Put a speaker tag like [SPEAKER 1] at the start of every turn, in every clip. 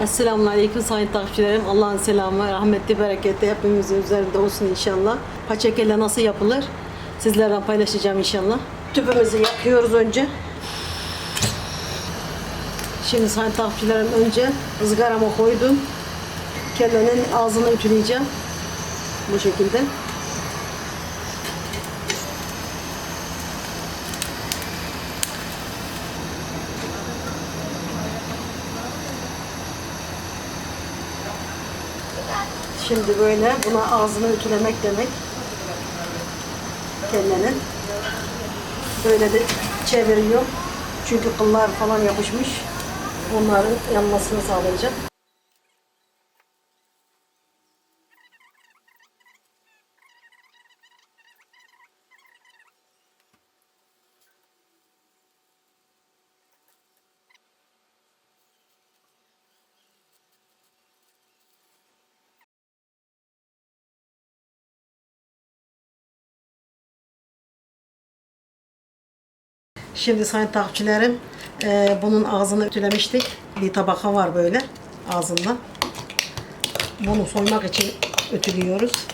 [SPEAKER 1] Esselamun Aleyküm sayın takipçilerim. Allah'ın selamı, rahmetli, bereketi hepimizin üzerinde olsun inşallah. Paçakelle nasıl yapılır? Sizlerle paylaşacağım inşallah. Tüpümüzü yakıyoruz önce. Şimdi sayın takipçilerim önce ızgarama koydum. Kellenin ağzını ütüleyeceğim. Bu şekilde. Şimdi böyle buna ağzını ütülemek demek. Kellenin. Böyle de çeviriyor. Çünkü kıllar falan yapışmış. Onların yanmasını sağlayacak. Şimdi sayın takipçilerim e, bunun ağzını ütülemiştik. Bir tabaka var böyle ağzında. Bunu soymak için ütülüyoruz.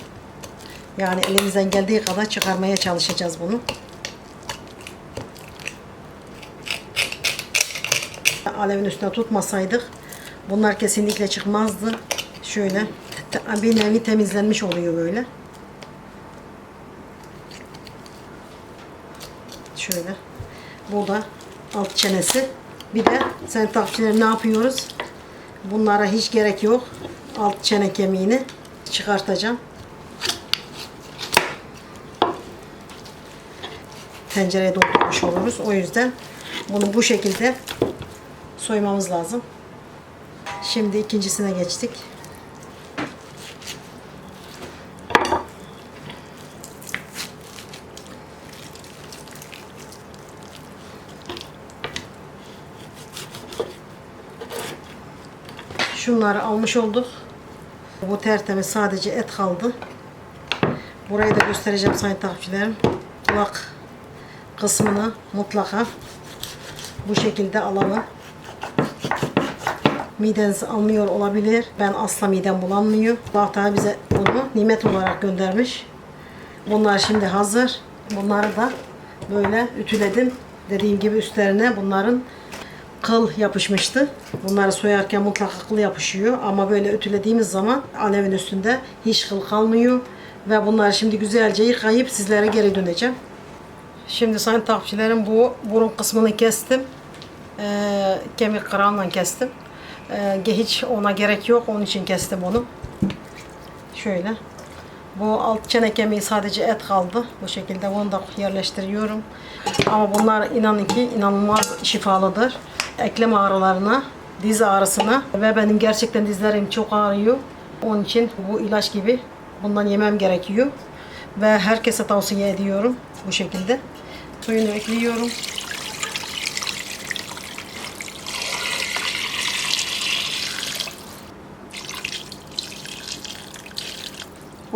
[SPEAKER 1] Yani elimizden geldiği kadar çıkarmaya çalışacağız bunu. Alevin üstüne tutmasaydık bunlar kesinlikle çıkmazdı. Şöyle bir nevi temizlenmiş oluyor böyle. Şöyle. Bu da alt çenesi. Bir de sen takipçiler ne yapıyoruz? Bunlara hiç gerek yok. Alt çene kemiğini çıkartacağım. Tencereye doldurmuş oluruz. O yüzden bunu bu şekilde soymamız lazım. Şimdi ikincisine geçtik. Şunları almış olduk. Bu tertemiz sadece et kaldı. Burayı da göstereceğim sayın takipçilerim. Kulak kısmını mutlaka bu şekilde alalım. Mideniz almıyor olabilir. Ben asla midem bulanmıyor. Allah Teala bize bunu nimet olarak göndermiş. Bunlar şimdi hazır. Bunları da böyle ütüledim. Dediğim gibi üstlerine bunların kıl yapışmıştı. Bunları soyarken mutlaka kıl yapışıyor ama böyle ütülediğimiz zaman alevin üstünde hiç kıl kalmıyor ve bunları şimdi güzelce yıkayıp sizlere geri döneceğim. Şimdi sayın takipçilerim bu burun kısmını kestim. Ee, kemik kırağından kestim. Ee, hiç ona gerek yok. Onun için kestim onu. Şöyle. Bu alt çene kemiği sadece et kaldı. Bu şekilde bunu da yerleştiriyorum. Ama bunlar inanın ki inanılmaz şifalıdır. Eklem ağrılarına, diz ağrısına ve benim gerçekten dizlerim çok ağrıyor. Onun için bu ilaç gibi bundan yemem gerekiyor. Ve herkese tavsiye ediyorum bu şekilde. Suyunu ekliyorum.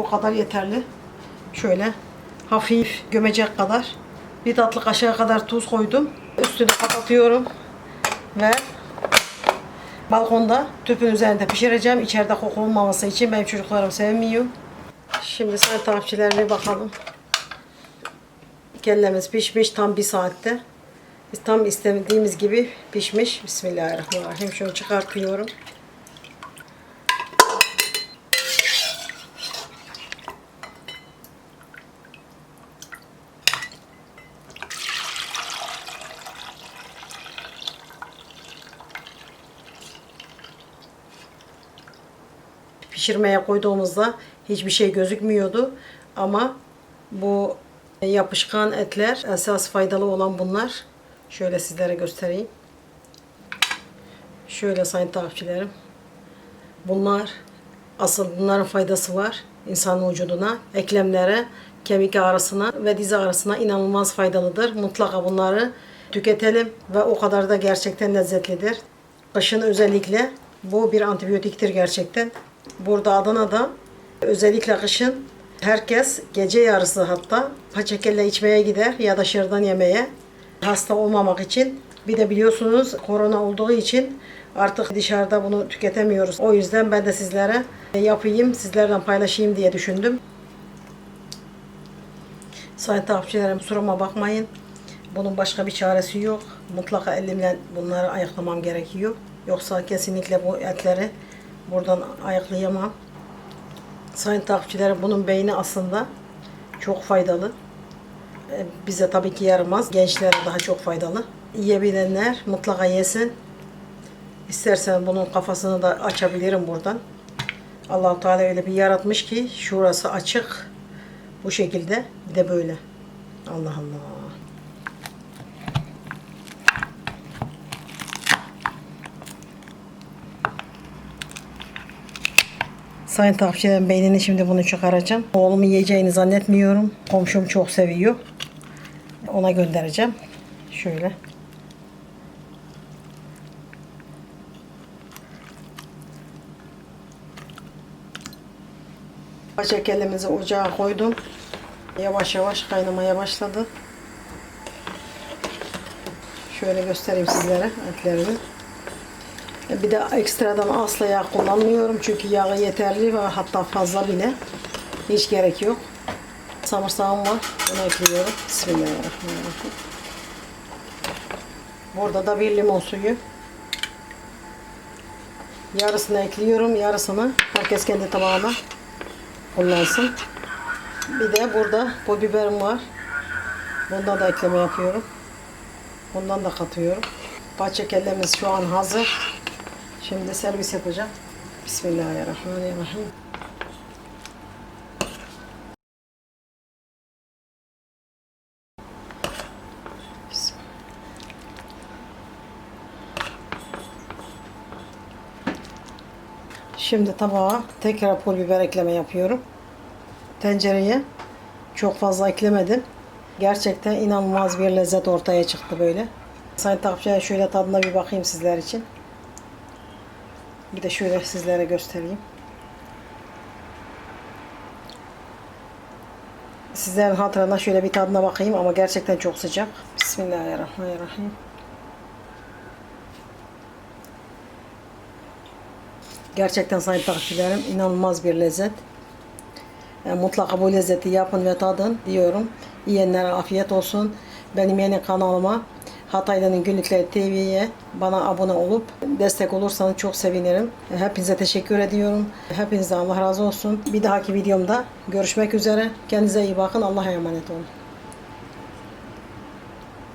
[SPEAKER 1] Bu kadar yeterli. Şöyle hafif gömecek kadar. Bir tatlı kaşığı kadar tuz koydum. Üstünü kapatıyorum. Ve balkonda tüpün üzerinde pişireceğim. İçeride koku olmaması için benim çocuklarım sevmiyor. Şimdi sayın takipçilerine bakalım. Kellemiz pişmiş tam bir saatte. Biz tam istediğimiz gibi pişmiş. Bismillahirrahmanirrahim. Şunu çıkartıyorum. Pişirmeye koyduğumuzda hiçbir şey gözükmüyordu. Ama bu yapışkan etler esas faydalı olan bunlar. Şöyle sizlere göstereyim. Şöyle sayın takipçilerim. Bunlar asıl bunların faydası var insanın vücuduna, eklemlere, kemik ağrısına ve diz ağrısına inanılmaz faydalıdır. Mutlaka bunları tüketelim ve o kadar da gerçekten lezzetlidir. Kışın özellikle bu bir antibiyotiktir gerçekten. Burada Adana'da özellikle kışın herkes gece yarısı hatta paçakelle içmeye gider ya da dışarıdan yemeye hasta olmamak için Bir de biliyorsunuz korona olduğu için artık dışarıda bunu tüketemiyoruz. O yüzden ben de sizlere yapayım, sizlerle paylaşayım diye düşündüm. Sayın takipçilerim kusuruma bakmayın. Bunun başka bir çaresi yok. Mutlaka elimle bunları ayıklamam gerekiyor. Yoksa kesinlikle bu etleri buradan ayıklayamam. Sayın takipçilerim bunun beyni aslında çok faydalı. E, Bize tabii ki yaramaz. Gençlere daha çok faydalı. Yiyebilenler mutlaka yesin. İstersen bunun kafasını da açabilirim buradan. allah Teala öyle bir yaratmış ki şurası açık. Bu şekilde de böyle. Allah Allah. Sayın takipçilerim beynini şimdi bunu çıkaracağım. Oğlumun yiyeceğini zannetmiyorum. Komşum çok seviyor. Ona göndereceğim. Şöyle. Paça kellemizi ocağa koydum. Yavaş yavaş kaynamaya başladı. Şöyle göstereyim sizlere etlerini. Bir de ekstradan asla yağ kullanmıyorum çünkü yağı yeterli ve hatta fazla bile. Hiç gerek yok. Samırsağım var. Bunu ekliyorum. Bismillahirrahmanirrahim. Burada da bir limon suyu. Yarısını ekliyorum. Yarısını herkes kendi tabağına kullansın. Bir de burada pul biberim var. Bundan da ekleme yapıyorum. Bundan da katıyorum. Bahçe kellemiz şu an hazır. Şimdi servis yapacağım. Bismillahirrahmanirrahim. Bismillah. Şimdi tabağa tekrar pul biber ekleme yapıyorum. Tencereye çok fazla eklemedim. Gerçekten inanılmaz bir lezzet ortaya çıktı böyle. Sayın takipçiler şöyle tadına bir bakayım sizler için. Bir de şöyle sizlere göstereyim. Sizlerin hatırına şöyle bir tadına bakayım ama gerçekten çok sıcak. Bismillahirrahmanirrahim. Gerçekten sayın takipçilerim inanılmaz bir lezzet. Yani mutlaka bu lezzeti yapın ve tadın diyorum. Yiyenlere afiyet olsun. Benim yeni kanalıma Hataylı'nın Günlükleri TV'ye bana abone olup destek olursanız çok sevinirim. Hepinize teşekkür ediyorum. Hepinize Allah razı olsun. Bir dahaki videomda görüşmek üzere. Kendinize iyi bakın. Allah'a emanet olun.